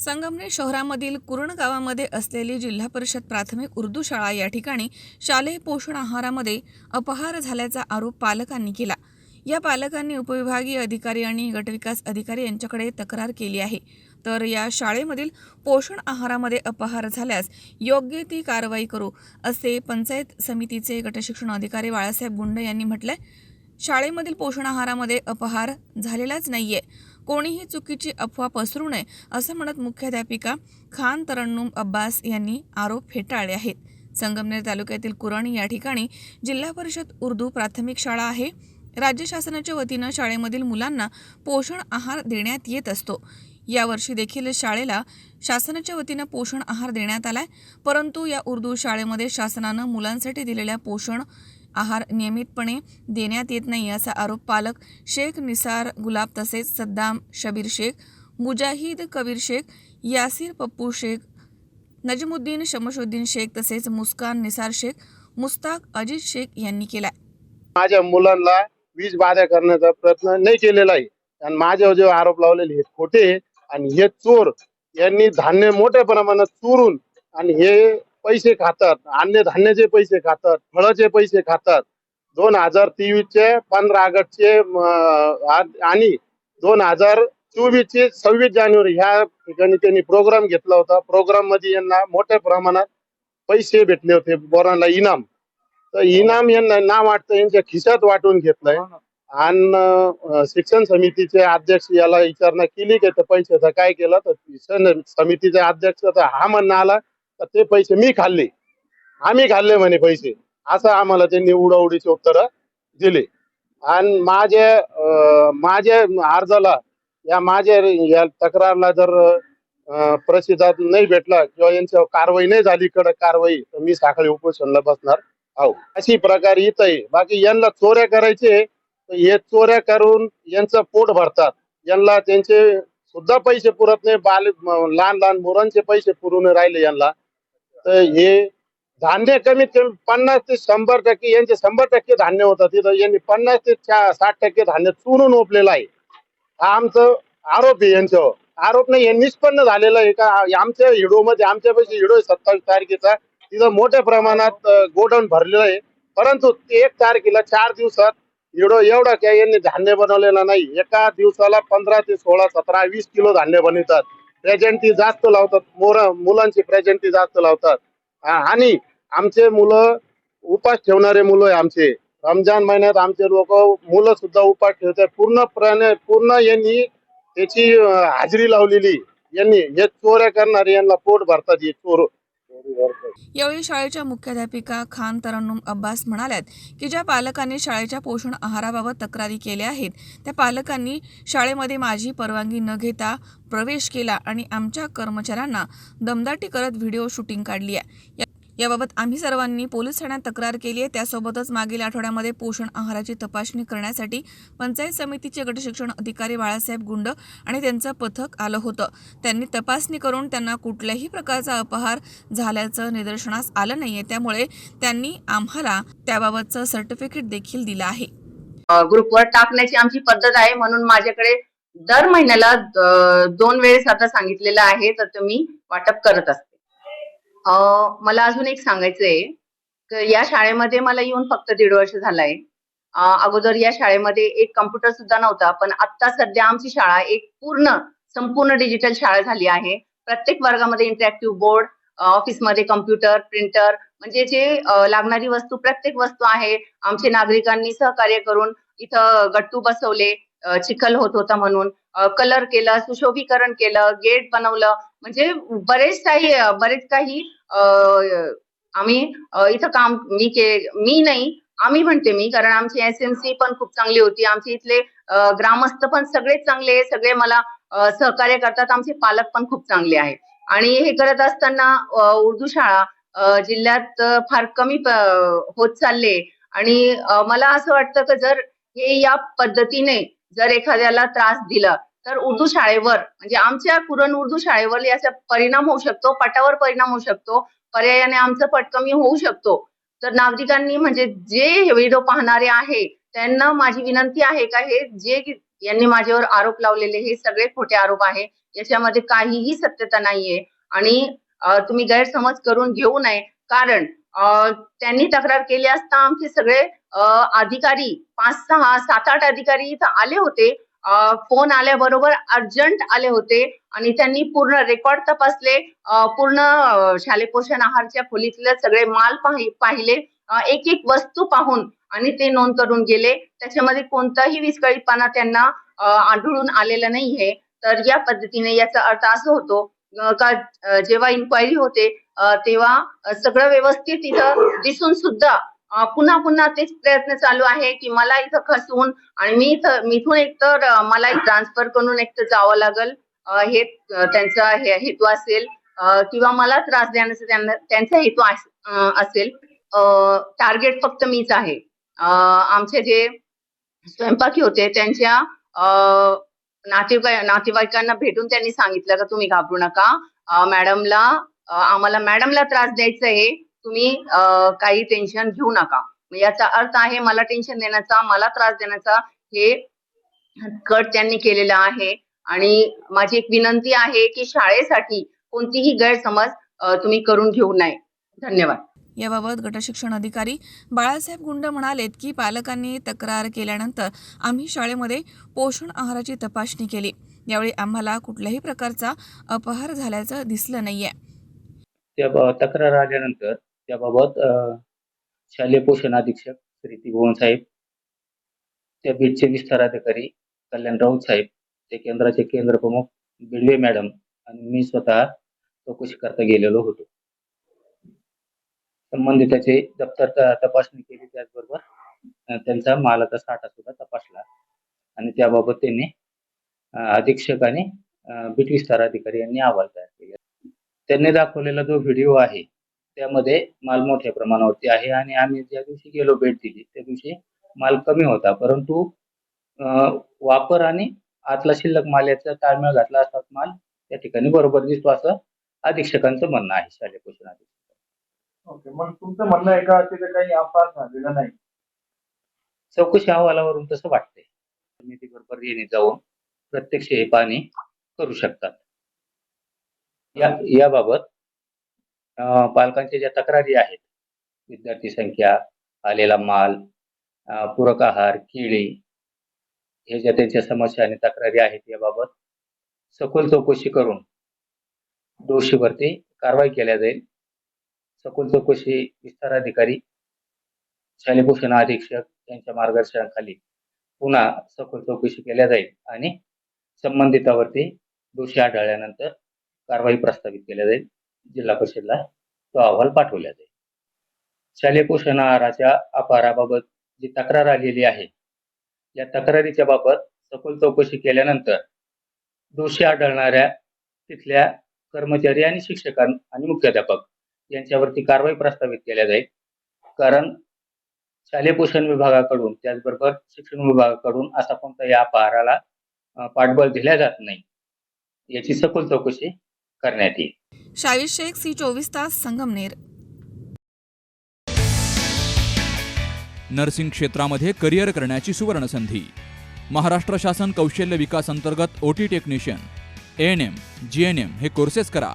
संगमनेर शहरामधील कुरण गावामध्ये असलेली जिल्हा परिषद प्राथमिक उर्दू शाळा या ठिकाणी शालेय पोषण आहारामध्ये अपहार झाल्याचा आरोप पालकांनी केला. या पालकांनी उपविभागीय अधिकारी आणि गटविकास अधिकारी यांच्याकडे तक्रार केली आहे. तर या शाळेमधील पोषण आहारामध्ये अपहार झाल्यास योग्य ती कारवाई करू असे पंचायत समितीचे गटशिक्षण अधिकारी बाळासाहेब गुंड यांनी म्हटलंय. शाळेमधील पोषण आहारामध्ये अपहार झालेलाच नाहीये. कोणीही चुकीची अफवा पसरू नये असं म्हणत मुख्याध्यापिका खान तरन्नुम अब्बास यांनी आरोप फेटाळले आहेत. संगमनेर तालुक्यातील कुरणी या ठिकाणी जिल्हा परिषद उर्दू प्राथमिक शाळा आहे. राज्य शासनाच्या वतीनं शाळेमधील मुलांना पोषण आहार देण्यात येत असतो. यावर्षी देखील शाळेला शासनाच्या वतीनं पोषण आहार देण्यात आलाय. परंतु या उर्दू शाळेमध्ये शासनानं मुलांसाठी दिलेल्या पोषण आहार नियमितपणे देण्यात येत नाही असा आरोप पालक शेख निसार गुलाब तसेच सद्दाम शबीर शेख मुजाहिद कबीर शेख यासिर पप्पू शेख नजमुद्दीन शमशुद्दीन शेख तसेच मुस्कान निसार शेख मुस्ताक अजित शेख यांनी केलाय. माझ्या मुलांना वीज बाधा करण्याचा प्रयत्न नाही केलेला आहे. आणि माझ्यावर जे आरोप लावलेले हे खोटे आणि हे चोर यांनी धान्य मोठ्या प्रमाणात चोरून आणि हे पैसे खातात अन्य धान्याचे पैसे खातात फळाचे पैसे खातात. दोन हजार तेवीसचे पंधरा ऑगस्टचे आणि दोन हजार चोवीसचे सव्वीस जानेवारी ह्या ठिकाणी त्यांनी प्रोग्राम घेतला होता. प्रोग्राममध्ये यांना मोठ्या प्रमाणात पैसे भेटले होते बोरांना इनाम. तर इनाम यांना ना वाटतं यांच्या खिशात वाटून घेतलंय. आणि अं, शिक्षण समितीचे अध्यक्ष याला विचारणा केली की त्या पैशाचं काय केलं तर शिक्षण समितीचे अध्यक्ष तर हा म्हणणं आला तर ते पैसे मी खाल्ले. आम्ही खाल्ले म्हणे पैसे. असं आम्हाला त्यांनी उडवडीची उत्तरं दिली. आणि माझ्या माझ्या अर्जाला या माझ्या या तक्रारला जर अं, प्रतिसाद नाही भेटला किंवा यांच्यावर कारवाई नाही झाली कडक कारवाई तर मी साखळी उपोषणला बसणार आहो. अशी प्रकार इथं आहे. बाकी यांना चोऱ्या करायचे तर हे चोऱ्या करून यांचं पोट भरतात. यांना त्यांचे सुद्धा पैसे पुरत नाही. बाल लहान लहान मुलांचे पैसे पुरून राहिले यांना. तर हे धान्य कमीत कमी पन्नास ते शंभर टक्के यांचे शंभर टक्के धान्य होतं. तिथं यांनी पन्नास ते साठ टक्के धान्य चुरून ओपलेलं आहे. हा आमचं आरोप आहे यांच्यावर आरोप नाही हे निष्पन्न झालेलं आहे. का आमच्या हिडोमध्ये आमच्यापैकी आमच्या हिडो आहे सत्तावीस तारखेचा. तिथं मोठ्या प्रमाणात गोडाऊन भरलेलं आहे. परंतु एक तारखेला चार दिवसात हिडो एवढं काय यांनी धान्य बनवलेलं नाही. एका दिवसाला पंधरा ते सोळा सतरा वीस किलो धान्य बनवतात. प्रेझेंटी जास्त लावतात. मोर मुलांची प्रेझेंटी जास्त लावतात. आणि आमचे मुलं उपास ठेवणारे मुलं आहे आमचे. रमजान महिन्यात आमचे लोक मुलं सुद्धा उपास ठेवतात पूर्णपणे पूर्ण यांनी त्याची हाजरी लावलेली. यांनी हे चोऱ्या करणारे यांना पोट भरतात हे चोर. यावेळी शाळेच्या मुख्याध्यापिका खान तरन्नुम अब्बास म्हणाल्यात की ज्या पालकांनी शाळेच्या पोषण आहाराबाबत तक्रारी केल्या आहेत त्या पालकांनी शाळेमध्ये माझी परवानगी न घेता प्रवेश केला आणि आमच्या कर्मचाऱ्यांना दमदाटी करत व्हिडिओ शूटिंग काढली आहे. याबाबत आम्ही सर्वांनी पोलीस ठाण्यात तक्रार केली आहे. त्यासोबतच मागील आठवड्यामध्ये पोषण आहाराची तपासणी करण्यासाठी पंचायत समितीचे गटशिक्षण अधिकारी बाळासाहेब गुंड आणि त्यांचं पथक आलं होतं. त्यांनी तपासणी करून त्यांना कुठल्याही प्रकारचा अपहार झाल्याचं निदर्शनास आलं नाहीये. त्यामुळे त्यांनी आम्हाला त्याबाबतचं सर्टिफिकेट देखील दिलं आहे. ग्रुपवर टाकण्याची आमची पद्धत आहे. म्हणून माझ्याकडे दर महिन्याला दोन वेळेस आता सांगितलेलं आहे. तर तुम्ही वाटप करत असता. मला अजून एक सांगायचंय. या शाळेमध्ये मला येऊन फक्त दीड वर्ष झालंय. अगोदर या शाळेमध्ये एक कम्प्युटर सुद्धा नव्हता पण आता सध्या आमची शाळा एक पूर्ण संपूर्ण डिजिटल शाळा झाली आहे. प्रत्येक वर्गामध्ये इंटरॅक्टिव्ह बोर्ड ऑफिसमध्ये कम्प्युटर प्रिंटर म्हणजे जे लागणारी वस्तू प्रत्येक वस्तू आहे. आमचे नागरिकांनी सहकार्य करून इथं गट्टू बसवले चिखल होत होता म्हणून. कलर केलं सुशोभीकरण केलं गेट बनवलं. म्हणजे बरेच काही बरेच काही आम्ही इथं काम मी के मी नाही आम्ही म्हणते मी कारण आमची एस एम सी पण खूप चांगली होती. आमचे इथले ग्रामस्थ पण सगळेच चांगले सगळे मला सहकार्य करतात. आमचे पालक पण खूप चांगले आहेत आणि हे करत असताना उर्दू शाळा जिल्ह्यात फार कमी होत चालले आणि मला असं वाटतं की जर हे या पद्धतीने जर एखाद्याला त्रास दिला तर उर्दू शाळेवर म्हणजे आमच्या कुरण उर्दू शाळेवर याचा परिणाम होऊ शकतो पटावर परिणाम होऊ शकतो पर्यायाने आमचं पट कमी होऊ शकतो. तर नागरिकांनी म्हणजे जे व्हिडिओ पाहणारे आहे त्यांना माझी विनंती आहे का हे जे यांनी माझ्यावर आरोप लावलेले हे सगळे खोटे आरोप आहे याच्यामध्ये काहीही सत्यता नाहीये. आणि तुम्ही गैरसमज करून घेऊ नये. कारण त्यांनी तक्रार केली असता आमचे सगळे अधिकारी पाच सहा सात आठ अधिकारी इथं आले होते. फोन आल्याबरोबर अर्जंट आले होते आणि त्यांनी पूर्ण रेकॉर्ड तपासले. पूर्ण शालेय पोषण आहारच्या खोलीतले सगळे माल पाहि- पाहिले. एक एक वस्तू पाहून आणि ते नोंद करून गेले. त्याच्यामध्ये कोणताही विस्कळीतपणा त्यांना आढळून आलेला नाहीये. तर या पद्धतीने याचा अर्थ असं होतो का जेव्हा इन्क्वायरी होते तेव्हा सगळं व्यवस्थित इथं दिसून सुद्धा पुन्हा पुन्हा तेच प्रयत्न चालू आहे की मला इथं खसवून आणि मी इथं मिथून एकतर तर मला ट्रान्सफर करून एकतर जावं लागल. हे त्यांचा हे हेतू असेल किंवा मला त्रास देण्याचा त्यांना त्यांचा हेतू असेल टार्गेट फक्त मीच आहे. आमचे जे स्वयंपाकी होते त्यांच्या नातेवाई नातेवाईकांना भेटून त्यांनी सांगितलं का तुम्ही घाबरू नका. मॅडमला आम्हाला मॅडमला त्रास द्यायचा आहे तुम्ही काही टेन्शन घेऊ नका. मग याचा अर्थ आहे मला टेन्शन देण्याचा मला त्रास देण्याचा हे कट त्यांनी केलेला आहे. आणि माझी एक विनंती आहे की शाळेसाठी कोणतीही गैरसमज तुम्ही करून घेऊ नये. धन्यवाद. याबाबत गटशिक्षण अधिकारी बाळासाहेब गुंड म्हणालेत की पालकांनी तक्रार केल्यानंतर आम्ही शाळेमध्ये पोषण आहाराची तपासणी केली. यावेळी आम्हाला कुठल्याही प्रकारचा अपहार झाल्याचं दिसलं नाहीये. त्या तक्रार आल्यानंतर त्याबाबत शालेय पोषण अधीक्षक श्री त्रिभुवन साहेब त्या बीडचे विस्तार अधिकारी कल्याण राऊत साहेब ते केंद्राचे केंद्र प्रमुख बिडवे मॅडम आणि मी स्वतः चौकशी करता गेलेलो होतो. संबंधिताचे दप्तर तपासणी केली त्याचबरोबर त्यांचा मालाचा साठा सुद्धा तपासला. आणि त्याबाबत त्यांनी अधीक्षक आणि बीट विस्तार अधिकारी यांनी अहवाल तयार केला. त्यांनी दाखवलेला जो व्हिडिओ आहे त्यामध्ये माल मोठ्या प्रमाणावरती आहे आणि आम्ही ज्या दिवशी गेलो भेट दिली त्या दिवशी माल कमी होता. परंतु वापर आणि आतला शिल्लक माल याचा ताळमेळ घातला असतात माल त्या ठिकाणी बरोबर दिसतो असं अधीक्षकांचं म्हणणं आहे शालेय पोषण अधीक्षक ओके मग तुमचं म्हणणं आहे का तिथे काही अपघात झालेला नाही? चौकशी अहवालावरून तसं वाटतंय. समिती बरोबर येणे जाऊन प्रत्यक्ष हे पाहणी करू शकतात. या याबाबत अं, पालकांच्या ज्या तक्रारी आहेत विद्यार्थी संख्या आलेला माल अं, पूरक आहार केळी हे ज्या त्यांच्या समस्या आणि तक्रारी आहेत याबाबत सखोल चौकशी करून दोषीवरती कारवाई केल्या जाईल. सखोल चौकशी विस्ताराधिकारी शालेय पोषण अधीक्षक यांच्या मार्गदर्शनाखाली पुन्हा सखोल चौकशी केल्या जाईल आणि संबंधितावरती दोषी आढळल्यानंतर कारवाई प्रस्तावित केल्या जाईल. जिल्हा परिषदला तो अहवाल पाठवला जाईल. शालेय पोषण आहाराच्या अपहाराबाबत जी तक्रार आलेली आहे या तक्रारीच्या बाबत सखोल चौकशी केल्यानंतर दोषी आढळणाऱ्या तिथल्या कर्मचारी आणि शिक्षकां आणि मुख्याध्यापक यांच्यावरती कारवाई प्रस्तावित केल्या जाईल. कारण शालेय पोषण विभागाकडून त्याचबरोबर शिक्षण विभागाकडून असा कोणताही अपहाराला अ, पाठबळ दिल्या जात नाही. याची सखोल चौकशी करण्यात येईल. शाहीर शेख सी चोवीस तास संगमनेर. नर्सिंग क्षेत्रामध्ये करिअर करण्याची सुवर्णसंधी. महाराष्ट्र शासन कौशल्य विकास अंतर्गत OT technician. A N M G N M हे कोर्सेस करा.